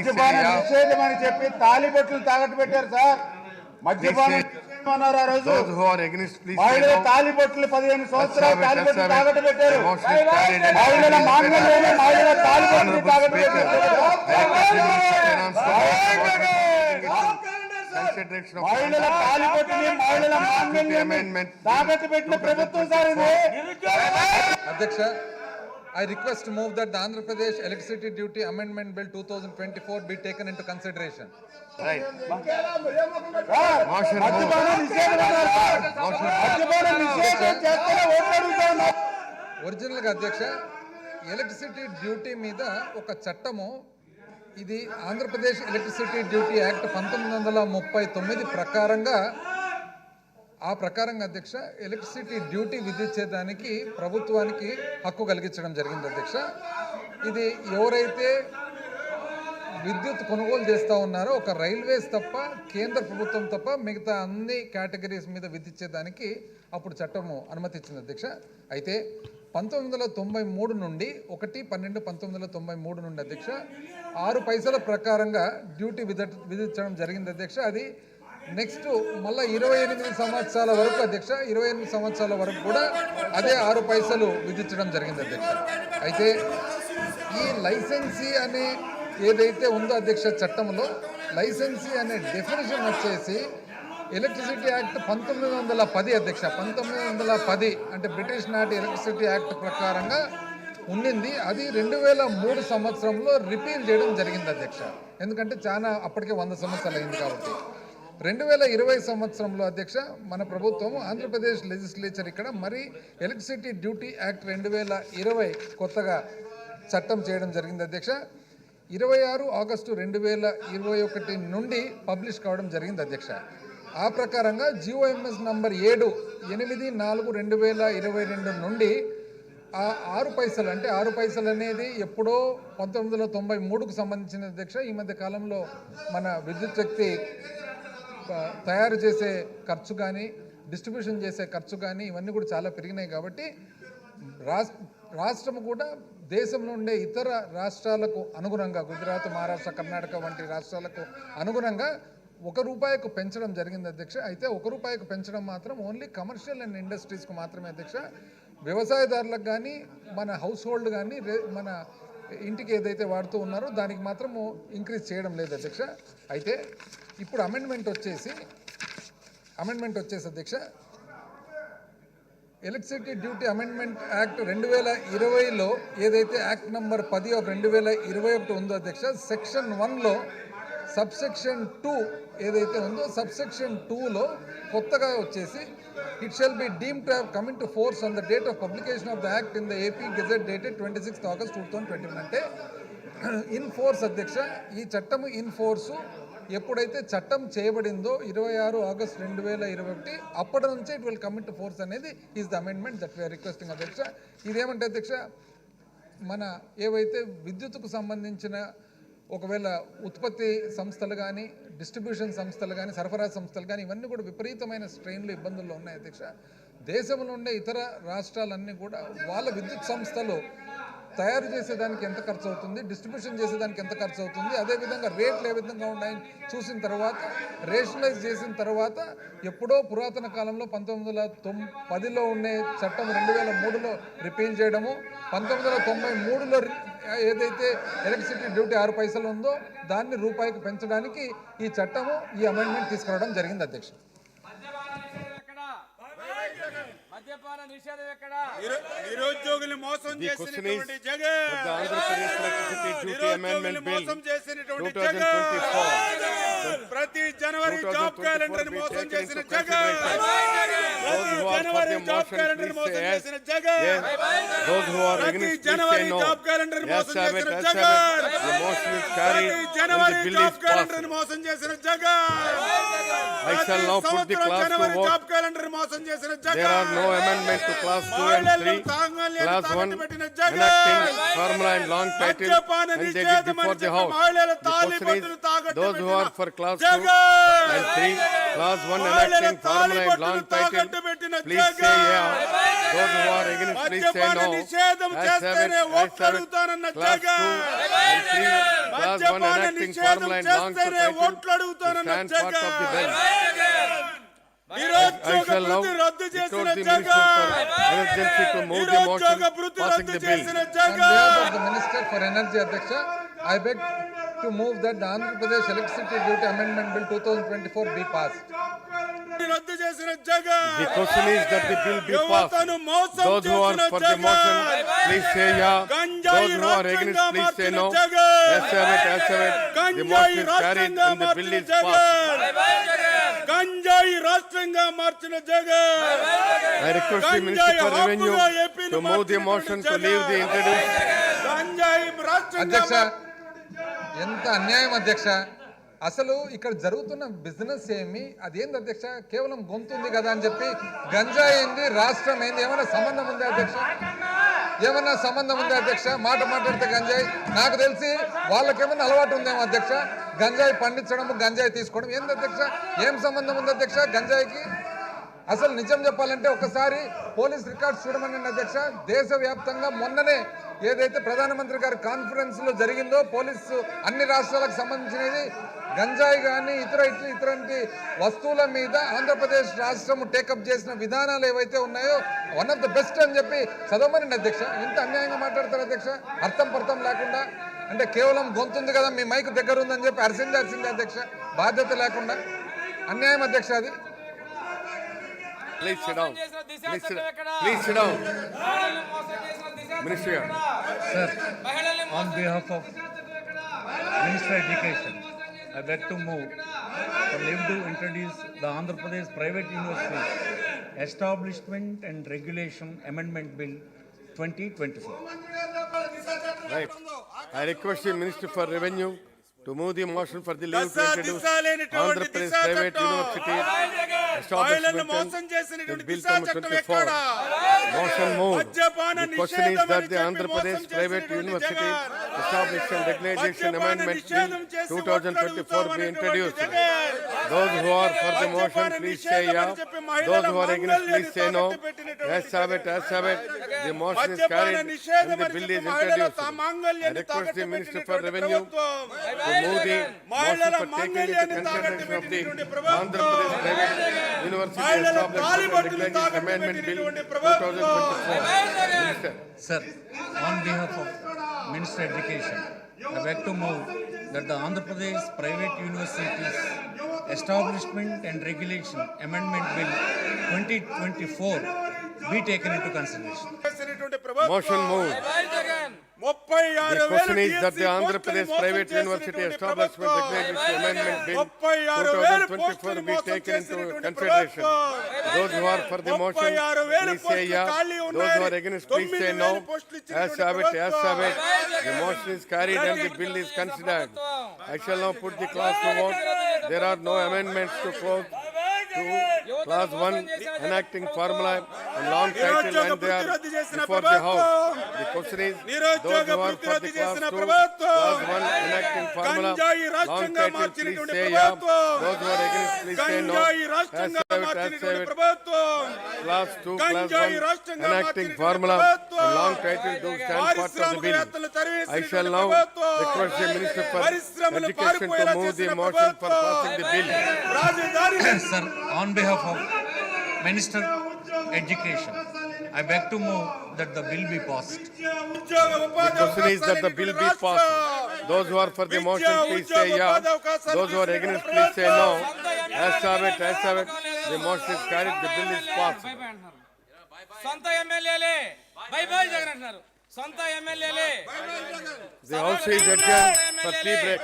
మద్యపానం చెప్పి తాలిబెట్లు తాగట్టు పెట్టారు సార్. మద్యపానం మహిళలు తాలిబొట్లు పదిహేను సంవత్సరాలు తాలిబొట్లు తాగట్టు పెట్టారు. మహిళల మాంగళ్యంలో మహిళల తాలిబొట్లు తాగట్టు మహిళల తాలిబొట్లు మహిళల పెట్టిన ప్రభుత్వం సార్ అధ్యక్ష I request to move that the Andhra Pradesh Electricity Duty Amendment Bill 2024 be taken into consideration. Right. Sir, Motion మద్యపానం నిషేధం అన్నారు సార్. మద్యపానం నిషేధం చేస్తేనే ఓట్లు అడుగుతా ఉన్నారు. ఒరిజినల్గా అధ్యక్ష ఎలక్ట్రిసిటీ డ్యూటీ మీద ఒక చట్టము ఇది ఆంధ్రప్రదేశ్ ఎలక్ట్రిసిటీ డ్యూటీ యాక్ట్ పంతొమ్మిది వందల ముప్పై తొమ్మిది ప్రకారంగా ఆ ప్రకారంగా అధ్యక్ష ఎలక్ట్రిసిటీ డ్యూటీ విధించేదానికి ప్రభుత్వానికి హక్కు కలిగించడం జరిగింది అధ్యక్ష. ఇది ఎవరైతే విద్యుత్ కొనుగోలు చేస్తూ ఉన్నారో ఒక రైల్వేస్ తప్ప కేంద్ర ప్రభుత్వం తప్ప మిగతా అన్ని కేటగిరీస్ మీద విధించేదానికి అప్పుడు చట్టము అనుమతిచ్చింది అధ్యక్ష. అయితే పంతొమ్మిది వందల తొంభై మూడు నుండి ఒకటి పన్నెండు పంతొమ్మిది వందల తొంభై మూడు నుండి అధ్యక్ష ఆరు పైసల ప్రకారంగా డ్యూటీ విధ విధించడం జరిగింది అధ్యక్ష. అది నెక్స్ట్ మళ్ళీ ఇరవై ఎనిమిది సంవత్సరాల వరకు అధ్యక్ష ఇరవై ఎనిమిది సంవత్సరాల వరకు కూడా అదే ఆరు పైసలు విధించడం జరిగింది అధ్యక్ష. అయితే ఈ లైసెన్సీ అనే ఏదైతే ఉందో అధ్యక్ష చట్టంలో లైసెన్సీ అనే డెఫినేషన్ వచ్చేసి ఎలక్ట్రిసిటీ యాక్ట్ పంతొమ్మిది వందల పది అధ్యక్ష పంతొమ్మిది వందల పది అంటే బ్రిటిష్ నాటి ఎలక్ట్రిసిటీ యాక్ట్ ప్రకారంగా ఉండింది అది రెండు వేల మూడు సంవత్సరంలో రిపీల్ చేయడం జరిగింది అధ్యక్ష. ఎందుకంటే చాలా అప్పటికే వంద సంవత్సరాలు అయింది కాబట్టి. రెండు వేల ఇరవై సంవత్సరంలో అధ్యక్ష మన ప్రభుత్వం ఆంధ్రప్రదేశ్ లెజిస్లేచర్ ఇక్కడ మరి ఎలక్ట్రిసిటీ డ్యూటీ యాక్ట్ రెండు వేల ఇరవై కొత్తగా చట్టం చేయడం జరిగింది అధ్యక్ష. ఇరవై ఆరు ఆగస్టు రెండు వేల ఇరవై ఒకటి నుండి పబ్లిష్ కావడం జరిగింది అధ్యక్ష. ఆ ప్రకారంగా జిఓఎంఎస్ నంబర్ ఏడు ఎనిమిది నాలుగు రెండు వేల ఇరవై రెండు నుండి ఆ ఆరు పైసలు అంటే ఆరు పైసలు అనేది ఎప్పుడో పంతొమ్మిది వందల తొంభై మూడుకు సంబంధించిన అధ్యక్ష. ఈ మధ్య కాలంలో మన విద్యుత్ శక్తి తయారు చేసే ఖర్చు కానీ డిస్ట్రిబ్యూషన్ చేసే ఖర్చు కానీ ఇవన్నీ కూడా చాలా పెరిగినాయి కాబట్టి రాష్ట్రం కూడా దేశంలో ఉండే ఇతర రాష్ట్రాలకు అనుగుణంగా గుజరాత్ మహారాష్ట్ర కర్ణాటక వంటి రాష్ట్రాలకు అనుగుణంగా ఒక రూపాయికు పెంచడం జరిగింది అధ్యక్ష. అయితే ఒక రూపాయికు పెంచడం మాత్రం ఓన్లీ కమర్షియల్ అండ్ ఇండస్ట్రీస్కు మాత్రమే అధ్యక్ష. వ్యవసాయదారులకు కానీ మన హౌస్ హోల్డ్ కానీ రే- మన ఇంటికి ఏదైతే వాడుతూ ఉన్నారో దానికి మాత్రము ఇంక్రీజ్ చేయడం లేదు అధ్యక్ష. అయితే ఇప్పుడు అమెండ్మెంట్ వచ్చేసి అమెండ్మెంట్ వచ్చేసి అధ్యక్ష ఎలక్ట్రిసిటీ డ్యూటీ అమెండ్మెంట్ యాక్ట్ రెండు వేల ఇరవైలో ఏదైతే యాక్ట్ నంబర్ పది ఆఫ్ రెండు వేల ఇరవై ఒకటి ఉందో అధ్యక్ష సెక్షన్ వన్లో సబ్సెక్షన్ టూ ఏదైతే ఉందో సబ్సెక్షన్ టూలో కొత్తగా వచ్చేసి it shall be deem to have coming to force on the date of publication of the act in the AP gazette dated twenty sixth August two thousand twenty one అంటే in force అధ్యక్ష ఈ చట్టము in force ఎప్పుడైతే చట్టం చేయబడిందో ఇరవై ఆరు August రెండు వేల ఇరవై ఒకటి అప్పటి నుంచే ఇట్ విల్ కమిట్ ఫోర్స్ అనేది is the amendment that we are requesting అధ్యక్ష. ఇదేమంటే అధ్యక్ష మన ఏవైతే విద్యుత్కు సంబంధించిన ఒకవేళ ఉత్పత్తి సంస్థలు కానీ డిస్ట్రిబ్యూషన్ సంస్థలు కానీ సరఫరా సంస్థలు కానీ ఇవన్నీ కూడా విపరీతమైన స్ట్రెయిన్లు ఇబ్బందుల్లో ఉన్నాయి అధ్యక్ష. దేశంలో ఉండే ఇతర రాష్ట్రాలన్నీ కూడా వాళ్ళ విద్యుత్ సంస్థలు తయారు చేసేదానికి ఎంత ఖర్చు అవుతుంది డిస్ట్రిబ్యూషన్ చేసేదానికి ఎంత ఖర్చు అవుతుంది అదేవిధంగా రేట్లు ఏ విధంగా ఉన్నాయని చూసిన తర్వాత రేషనలైజ్ చేసిన తర్వాత ఎప్పుడో పురాతన కాలంలో పంతొమ్మిది వందల తొం పదిలో ఉండే చట్టం రెండు వేల మూడులో రిపీల్ చేయడము పంతొమ్మిది వందల తొంభై మూడులో ఏదైతే ఎలక్ట్రిసిటీ డ్యూటీ ఆరు పైసలు ఉందో దాన్ని రూపాయికి పెంచడానికి ఈ చట్టము ఈ అమెండ్మెంట్ తీసుకురావడం జరిగింది అధ్యక్ష మద్యపాన నిషేధం ఎక్కడ నిరు- నిరుద్యోగుల్ని మోసం The question is చేసినటువంటి that Jagan the Andhra Pradesh Electricity Duty Amendment నిరుద్యోగుల్ని Bill మోసం చేసినటువంటి 2024 జగన్ ప్రతి జనవరి జాబ్ 2024 క్యాలెండర్ మోసం చేసిన జగన్ ప్రతి జనవరి జాబ్ క్యాలెండర్ మోసం. చేసిన జగన్ ప్రతి జనవరి. జాబ్ క్యాలెండర్ మోసం చేసిన జగన్ ప్రతి జనవరి జాబ్ క్యాలెండర్. మోసం చేసిన జగన్ ప్రతి సంవత్సరం vote. జాబ్ క్యాలెండర్ మోసం చేసిన Jagan amendment to class two and మహిళలను three, తాంగల్యాన్ని class one, తాకట్టు పెట్టిన Jagan. enacting formula and long title, and did నిషేధం before the house. The question is, those who are for class two Jagan. and three, class one మహిళల enacting formula and long title, please say yeah. Those who are against, please say no. As చేస్తేనే seven, as seven, అడుగుతానన్న class two Jagan. and three, class one మద్యపాన enacting నిషేధం formula and long title, stand part of the Jagan. Bill. I నిరుద్యోగ shall now భృతి రద్దు declare చేసిన the minister Jagan for emergency to move the నిరుద్యోగ motion భృతి passing రద్దు the bill. చేసిన On behalf Jagan of the Minister for Energy, Adyaksha, I beg to move that the Andhra Pradesh Electricity Duty Amendment Bill 2024 be passed. రద్దు చేసిన Jagan The question is that the bill be passed. యువతను మోసం Those who are చేసిన for the motion, Jagan. please say yeah. గంజాయి Those who are against, రాష్ట్రంగా please say మార్చిన no. Jagan. Yes, have it, yes, have it. The గంజాయి రాష్ట్రంగా మార్చిన. జగన్ గంజాయి రాష్ట్రంగా మార్చిన Jagan. I request the Minister for Revenue to move the motion to leave the introduced. గంజాయి రాష్ట్రంగా అధ్యక్ష ఎంత అన్యాయం అధ్యక్ష? అసలు ఇక్కడ జరుగుతున్న బిజినెస్ ఏమి? అదేంది అధ్యక్ష? కేవలం గొంతుంది కదా అని చెప్పి గంజా ఏంది? రాష్ట్రం ఏంది? ఏమైనా సంబంధం ఉందా అధ్యక్ష? ఏమన్నా సంబంధం ఉందా అధ్యక్ష? మాట మాట్లాడితే గంజాయి. నాకు తెలిసి వాళ్ళకేమైనా అలవాటు ఉందేమో అధ్యక్ష? గంజాయి పండించడం గంజాయి తీసుకోవడం. ఏంది అధ్యక్ష? ఏం సంబంధం ఉంది అధ్యక్ష గంజాయికి? అసలు నిజం చెప్పాలంటే ఒకసారి పోలీస్ రికార్డ్స్ చూడమని అధ్యక్ష. దేశవ్యాప్తంగా మొన్ననే ఏదైతే ప్రధానమంత్రి గారి కాన్ఫరెన్స్లో జరిగిందో పోలీసు అన్ని రాష్ట్రాలకు సంబంధించినది గంజాయి కానీ ఇతర ఇతర ఇతరంటి వస్తువుల మీద ఆంధ్రప్రదేశ్ రాష్ట్రం టేకప్ చేసిన విధానాలు ఏవైతే ఉన్నాయో వన్ ఆఫ్ ద బెస్ట్ అని చెప్పి చదవమని అధ్యక్ష. ఇంత అన్యాయంగా మాట్లాడతారు అధ్యక్ష. అర్థం పర్థం లేకుండా అంటే కేవలం గొంతుంది కదా మీ మైక్ దగ్గర ఉందని చెప్పి అరిసిందాల్సిందే అధ్యక్ష. బాధ్యత లేకుండా. అన్యాయం అధ్యక్ష అది. Please sit Ministry Sir, on behalf of Minister Education, I'd like to move for leave to introduce the Andhra Pradesh Private Universities Establishment and Regulation Amendment Bill 2024. Right. I request the Minister for Revenue to move the motion for the leave to దశ introduce దిశ లేనిటువంటి Andhra Pradesh దిశా Private చట్టం. University మహిళలను establishment మోసం and చేసినటువంటి Bill దిశా number చట్టం 24. ఎక్కడ Motion moved. మద్యపాన The question is నిషేధం that అని the చెప్పి Andhra మోసం Pradesh Private చేసినటువంటి University జగన్. Establishment Regulation మద్యపాన Amendment నిషేధం Bill చేసి 2024 be ఓట్లు introduced. అడుగుతామన్నటువంటి Those who are for the motion, మద్యపాన please say నిషేధం yeah. అని చెప్పి మహిళల Those who are against, please say no. మాంగళ్యాన్ని తాకట్టు Yes, have it, yes, have it. The motion is carried and the bill is introduced. I request the Minister for Revenue to move the motion for taking into consideration of the. Andhra Pradesh Private University Establishment తాలిబొట్టును Regulation తాకట్టు Amendment Bill పెట్టినటువంటి ప్రభుత్వం. 2024. Minister. Sir, on behalf of Minister Education, I beg to move that the Andhra Pradesh Private Universities Establishment and Regulation Amendment Bill 2024 be taken into consideration. Motion moved. The question is that the Andhra Pradesh Private University Establishment Regulatory Amendment Bill 2024 be taken into consideration. Those who are for the motion, please say yeah. Those who are against, please say no. As have it, as have it. The motion is carried and the bill is considered. I shall now put the class to vote. There are no amendments to close. To class 1 enacting formula and long title and they are before the house. The question is, those who are for the class 2, class 1 enacting formula, long title, please say yeah. Those who are against, please say no. As save it, as save it. Class 2, class 1 enacting formula and long title, those stand for the bill. I shall now request the Minister for Education to move the motion for passing the bill. Sir, on behalf of Minister Education, I beg to move that the bill be passed. ఉద్యోగ ఉపాధి The question is that the bill be అవకాశాలు passed. Those who are for the Vidya, motion, please ఉద్యోగ say yeah. ఉపాధి అవకాశాలు Those who are against, please say no. As have it, as have it. The motion is carried, the bill is passed. Bye bye అంటున్నారు సొంత ఎమ్మెల్యేలే by by Jagan అంటున్నారు సొంత ఎమ్మెల్యేలే The house is adjourned for tea break.